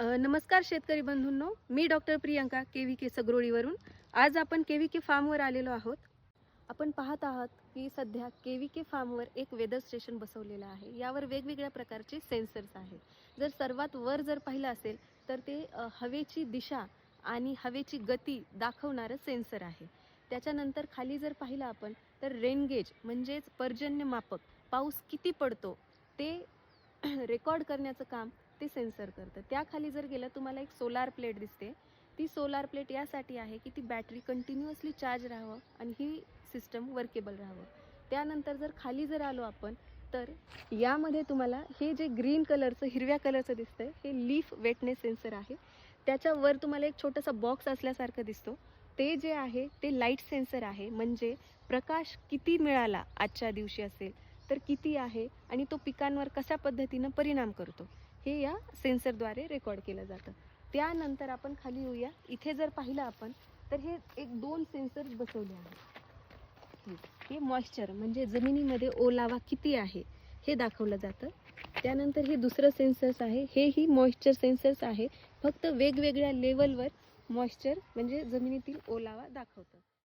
नमस्कार शेतकरी बंधूंनो. मी doctor Priyanka K V K सगरोळीवरून. आज आपण के व्ही के फार्मवर आलेलो आहोत. आपण पाहत आहात की सध्या के व्ही के फार्मवर एक वेदर स्टेशन बसवलेलं आहे. यावर वेगवेगळ्या प्रकारचे सेन्सर्स आहेत. जर सर्वात वर जर पाहिलं असेल तर ते हवेची दिशा आणि हवेची गती दाखवणारं सेन्सर आहे. त्याच्यानंतर खाली जर पाहिलं आपण तर रेनगेज म्हणजेच पर्जन्यमापक पाऊस किती पडतो ते रेकॉर्ड करण्याचं काम ते सेन्सर करतं. त्याखाली जर गेलं तुम्हाला एक सोलार प्लेट दिसते. ती सोलार प्लेट यासाठी आहे की ती बॅटरी कंटिन्युअसली चार्ज राहावं आणि ही सिस्टम वर्केबल राहावं. त्यानंतर जर खाली जर आलो आपण तर यामध्ये तुम्हाला हे जे ग्रीन कलरचं हिरव्या कलरचं दिसतंय हे लीफ वेटनेस सेन्सर आहे. त्याच्यावर तुम्हाला एक छोटासा बॉक्स असल्यासारखं दिसतो. ते जे आहे ते लाइट सेन्सर आहे. म्हणजे प्रकाश किती मिळाला आजच्या दिवशी असेल तर किती आहे आणि तो पिकांवर कशा पद्धतीनं परिणाम करतो. हे या सेन्सरद्वारे रेकॉर्ड केलं जातं. त्यानंतर आपण खाली येऊया. इथे जर पाहिलं आपण तर हे एक दोन सेन्सर्स बसवले आहेत. हे मॉइश्चर म्हणजे जमिनीमध्ये ओलावा किती आहे हे दाखवलं जातं. त्यानंतर हे दुसरं सेन्सर्स आहे. हेही मॉइश्चर सेन्सर्स आहे. फक्त वेगवेगळ्या लेवलवर मॉइश्चर म्हणजे जमिनीतील ओलावा दाखवतं.